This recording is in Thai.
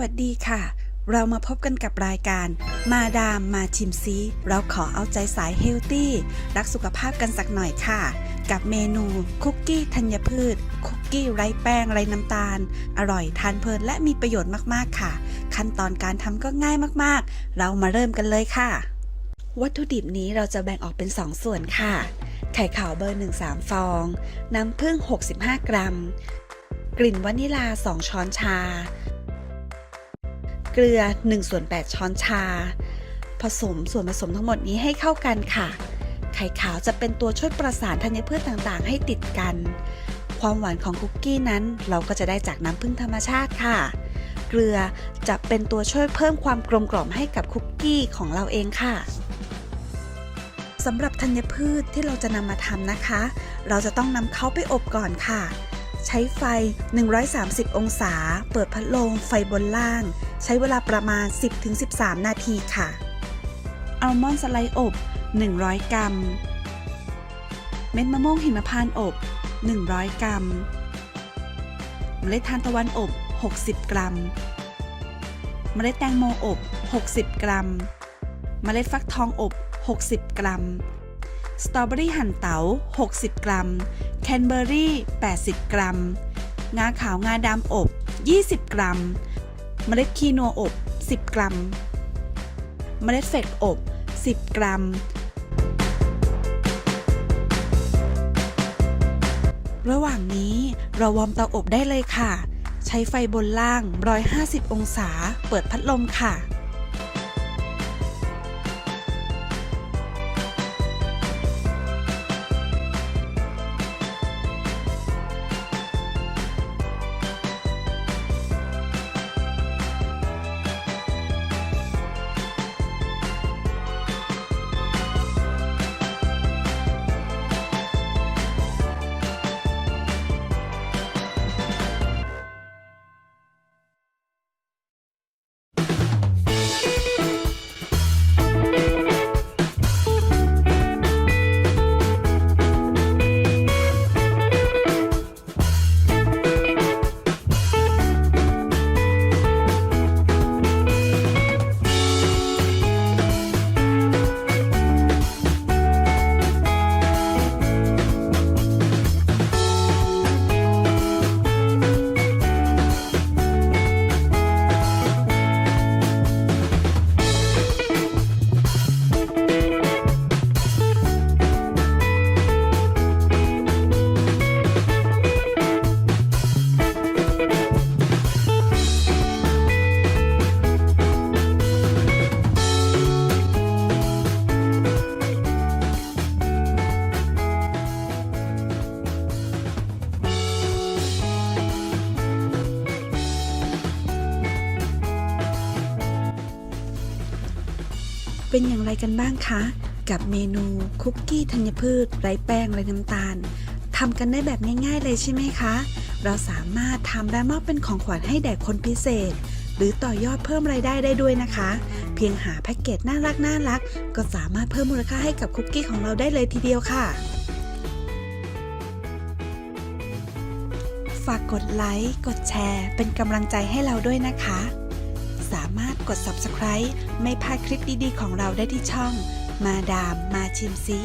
วัสดีค่ะ เรามาพบกันกับรายการมาดามมาชิมซีเราขอเอาใจสายเฮลตี้รักสุขภาพกันสักหน่อยค่ะ กับเมนูคุกกี้ธัญพืช คุกกี้ไร้แป้งไร้น้ำตาล อร่อยทานเพลินและมีประโยชน์มากๆค่ะ ขั้นตอนการทำก็ง่ายมากๆ เรามาเริ่มกันเลยค่ะ วัตถุดิบนี้เราจะแบ่งออกเป็น 2 ส่วนค่ะ ไข่ขาวเบอร์ 1 3 ฟอง น้ำผึ้ง65 กรัม กลิ่นวานิลา 2 ช้อนชา เกลือ1ส่วน8ช้อนชา ผสมส่วนผสมทั้งหมดนี้ให้เข้ากันค่ะ ไข่ขาวจะเป็นตัวช่วยประสานธัญพืชต่างๆ ให้ติดกัน ความหวานของคุกกี้นั้นเราก็จะได้จากน้ำผึ้งธรรมชาติค่ะ เกลือจะเป็นตัวช่วยเพิ่มความกลมกล่อมให้กับคุกกี้ของเราเองค่ะสำหรับธัญพืชที่เราจะนำมาทำนะคะ เราจะต้องนำเขาไปอบก่อนค่ะ ใช้ไฟ 130 องศา เปิดพัดลมไฟบนล่าง ใช้เวลาประมาณ 10-13 นาทีค่ะ อัลมอนด์สไลด์อบ 100 กรัม เม็ดมะม่วงหิมพานต์อบ 100 กรัม เมล็ดทานตะวันอบ 60 กรัม เมล็ดแตงโมอบ 60 กรัม เมล็ดฟักทองอบ 60 กรัม สตรอเบอรี่หั่นเตา 60 กรัม แคนเบอร์รี่ 80 กรัม งาขาวงาดำอบ 20 กรัม เมล็ดคีนัวอบ 10 กรัม เมล็ดเฟกอบ 10 กรัม ระหว่างนี้เราวอร์มเตาอบได้เลยค่ะ ใช้ไฟบนล่าง 150 องศา เปิดพัดลมค่ะ เป็นอย่างไรกันบ้างคะ กับเมนูคุกกี้ธัญพืชไร้แป้งไร้น้ำตาลทำกันได้แบบง่ายๆเลยใช่ไหมคะ เราสามารถทำและมอบเป็นของขวัญให้แด่คนพิเศษ หรือต่อยอดเพิ่มรายได้ได้ด้วยนะคะ เพียงหาแพ็กเกจน่ารักน่ารัก ก็สามารถเพิ่มมูลค่าให้กับคุกกี้ของเราได้เลยทีเดียวค่ะ ฝากกดไลค์กดแชร์ เป็นกำลังใจให้เราด้วยนะคะามารถกด subscribe ไม่พลาดคลิปดีๆ ของเราได้ที่ช่อง มาดามมาชิมซี